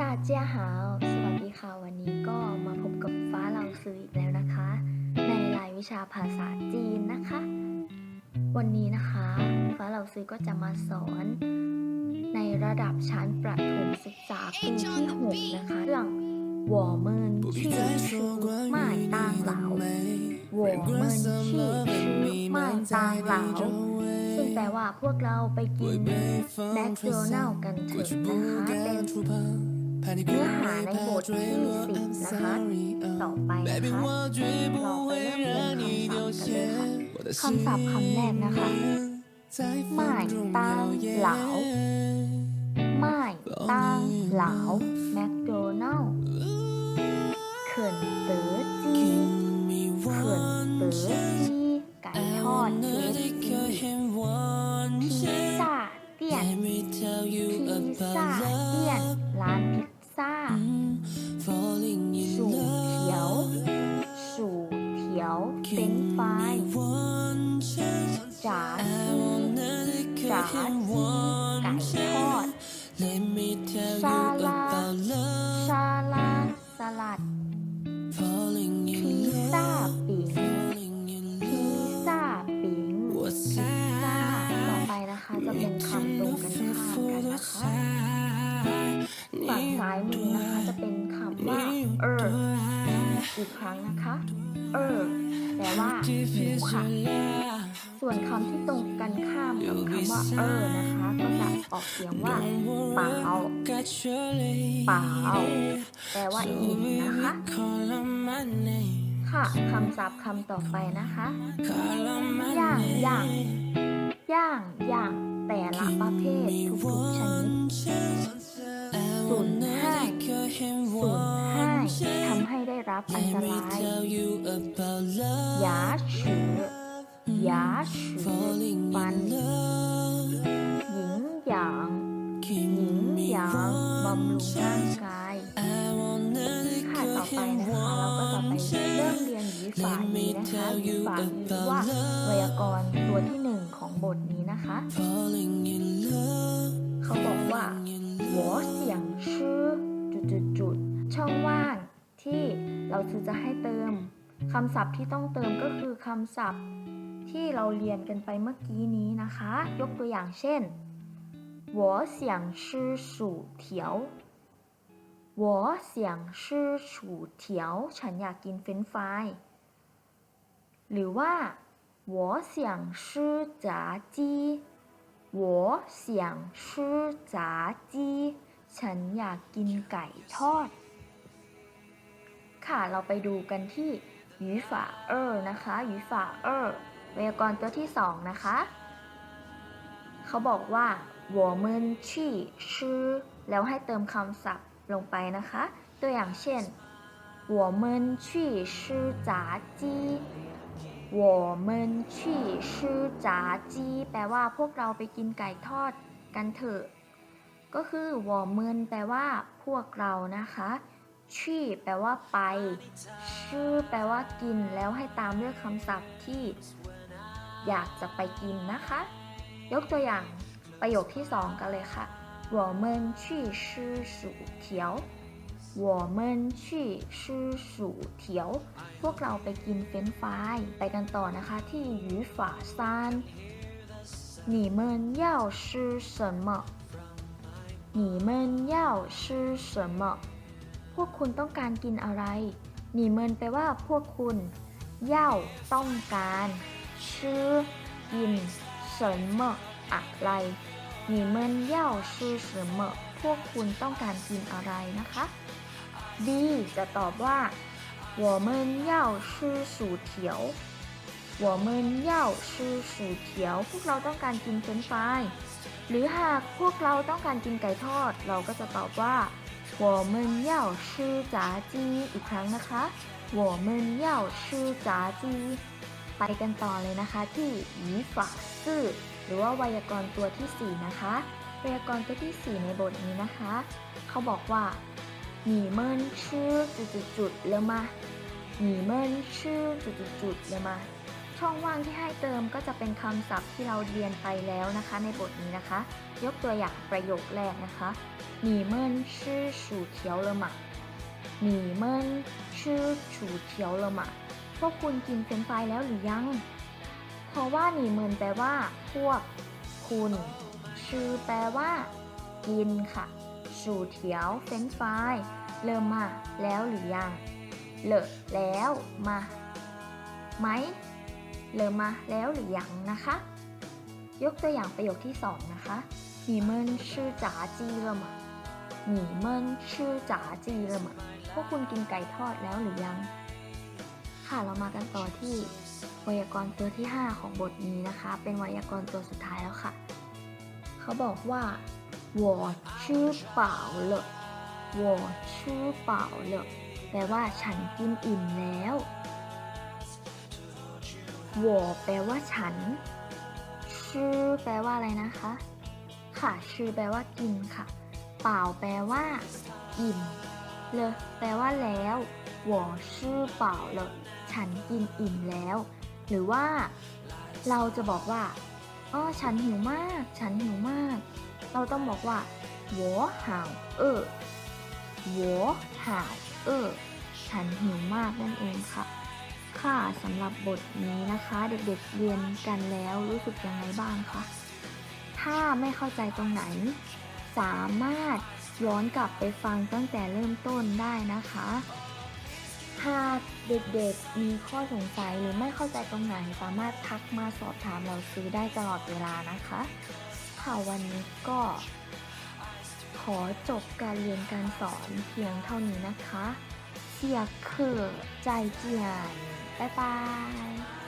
ตาเจียหาวสวัสดีค่ะ วันนี้ก็มาพบกับฟ้าเราซื้ออีกแล้วนะคะ ในรายวิชาภาษาจีนนะคะ วันนี้นะคะ ฟ้าเราซื้อก็จะมาสอน ในระดับชั้นประถมศึกษาปีที่ 6 นะคะ เรื่อง我们去吃麦当劳我们去吃麦当劳ซึ่งแปลว่าพวกเราไปกินแมคโดนัลล์กันเถอะนะคะเป็น เนื้อหาในบทที่สิบนะคะต่อไปนะคะเราไปเริ่มเรียนคำศัพท์กันเลยค่ะคำศัพท์คำแรกนะคะม่ตั้งเหลาม่ตั้งเหลาแมคโดนัลล์เขินเต๋อจีเขินเต๋อจีไก่ทอด KFC พิซซ่าเตี้ยนพิซซ่าเตี้ยนร้านพิ เฟรนช์ฟจ๋าจีจ๋าจีไก่ทอดซาลาซาลาสลัดพิซซ่าปิ่งพิซซ่าปิ่งพิซซ่าต่อไปนะคะจะเป็นคำตรงกันข้ามกันนะคะฝั่งซ้ายมือนะคะจะเป็นคำว่า เออ อีกครั้งนะคะ เออแปลว่าหมูค่ะ ส่วนคำที่ตรงกันข้ามกับคำว่า เออนะคะ ก็จะออกเสียงว่าเปล่าเปล่าแปลว่าอิ่มนะคะค่ะคำศัพท์คำต่อไปนะคะ ย่างย่างย่างย่างแต่ละประเภททุกๆชนิดสูญให้าสูญให้ทำให้ได้ รับอันตรายยาชืยาชืฟันหญิงหยางหญิงหยางบำรุงร่างกายค่ะต่อไปนะคะเราก็จะไปเริ่มเรียนวิฝาดีนะคะวิฝาดีว่าไวยากรณ์ตัวที่หนึ่งของบทนี้นะคะ เขาบอกว่าหัวเสียงชื่อจุดจุดจุดช่องว่างที่ เราคือจะให้เติมคำศัพท์ที่ต้องเติมก็คือคำศัพท์ ที่เราเรียนกันไปเมื่อกี้นี้นะคะ ยกตัวอย่างเช่น我想吃薯条我想吃薯条ฉันอยากกินเฟรนช์ฟรายหรือว่า我想吃炸鸡我想吃炸鸡ฉันอยากกินไก่ทอด ค่ะ เราไปดูกันที่หยีฝาเออนะคะหยีฝาเออไวยากรณ์ตัวที่สองนะคะ เขาบอกว่าหัวมืนชี่ชื่อแล้วให้เติมคำศัพท์ลงไปนะคะ ตัวอย่างเช่นหัวมืนชี่ชื่อจ๋าจีหัวมืนชี่ชื่อจ๋าแปลว่าพวกเราไปกินไก่ทอดกันเถอะ ก็คือหัวมืแปลว่าพวกเรานะคะ ชี่แปลว่าไป ชื่อแปลว่ากิน แล้วให้ตามด้วยคำศัพท์ที่ อยากจะไปกินนะคะ ยกตัวอย่างประโยคที่สองกันเลยค่ะ我们去吃薯条我们去吃薯条พวกเราไปกินเฟรนช์ฟรายไปกันต่อนะคะที่语法三你们要吃什么你们要吃什么พ วกคุณต้องการกินอะไรหนีเมินแปลว่าพวกคุณ เย่าต้องการชื่อกินเสมออะไรหนีเมินเย่าชื่อเสมอพวกคุณต้องการกินอะไรนะคะ B จะตอบว่า我们要吃薯条我们要吃薯条พวกเราต้องการกินเฟรนช์ฟรายหรือหากพวกเราต้องการกินไก่ทอด เราก็จะตอบว่า 我们要吃炸鸡อีกครั้งนะคะ我们要吃炸鸡ไปกันต่อเลยนะคะที่หยีฝาซื่อหรือว่าไวยากรณ์ตัวที่ 4 นะคะ ไวยากรณ์ตัวที่ 4 ในบทนี้นะคะ เขาบอกว่าหนีเมินชื่อจุดจุดๆๆแล้วมาหนีเมินชื่อจุดจุดๆๆแล้วมา ช่องว่างที่ให้เติมก็จะเป็นคำศัพท์ที่เราเรียนไปแล้วนะคะ ในบทนี้นะคะ ยกตัวอย่างประโยคแรกนะคะหนีเมินชื่อฉูเขียวเลมาหนีเมินชื่อฉูเขียวเลมาพวกคุณกินเฟรนฟรายแล้วหรือยัง เพราะว่าหนีเมินแปลว่า พวกคุณชื่อแปลว่า กินค่ะฉูเขียวเฟรนฟรายเริ่มมาแล้วหรือยังเลอะแล้วมาไหม เริ่มมา แล้วหรือยังนะคะ ยกตัวอย่างประโยคที่สองนะคะ你们吃炸鸡了吗你们吃炸鸡了吗พวกคุณกินไก่ทอดแล้วหรือยัง ค่ะ เรามากันต่อที่ไวยากรณ์ตัวที่ 5 ของบทนี้นะคะ เป็นไวยากรณ์ตัวสุดท้ายแล้วค่ะ เขาบอกว่า我吃饱了我吃饱了แปลว่าฉันกินอิ่มแล้ว วอแปลว่าฉัน ชื่อแปลว่าอะไรนะคะ ค่ะชื่อแปลว่ากินค่ะ เปล่าแปลว่า อิ่ม เลอแปลว่าแล้ววอชื่อเปล่าเลยฉันกินอิ่มแล้ว หรือว่า เราจะบอกว่าอ๋อฉันหิวมาก ฉันหิวมาก เราต้องบอกว่าวัวห่าวเออวัวห่าวเออฉันหิวมากนั่นเองค่ะ ค่ะสำหรับบทนี้นะคะเด็กๆเรียนกันแล้วรู้สึกยังไงบ้างคะ ถ้าไม่เข้าใจตรงไหน สามารถย้อนกลับไปฟังตั้งแต่เริ่มต้นได้นะคะ หากเด็กๆมีข้อสงสัยหรือไม่เข้าใจตรงไหน สามารถทักมาสอบถามเราซื้อได้ตลอดเวลานะคะค่ะวันนี้ก็ ขอจบการเรียนการสอนเพียงเท่านี้นะคะเสียเคอใจเจียน บ๊ายบาย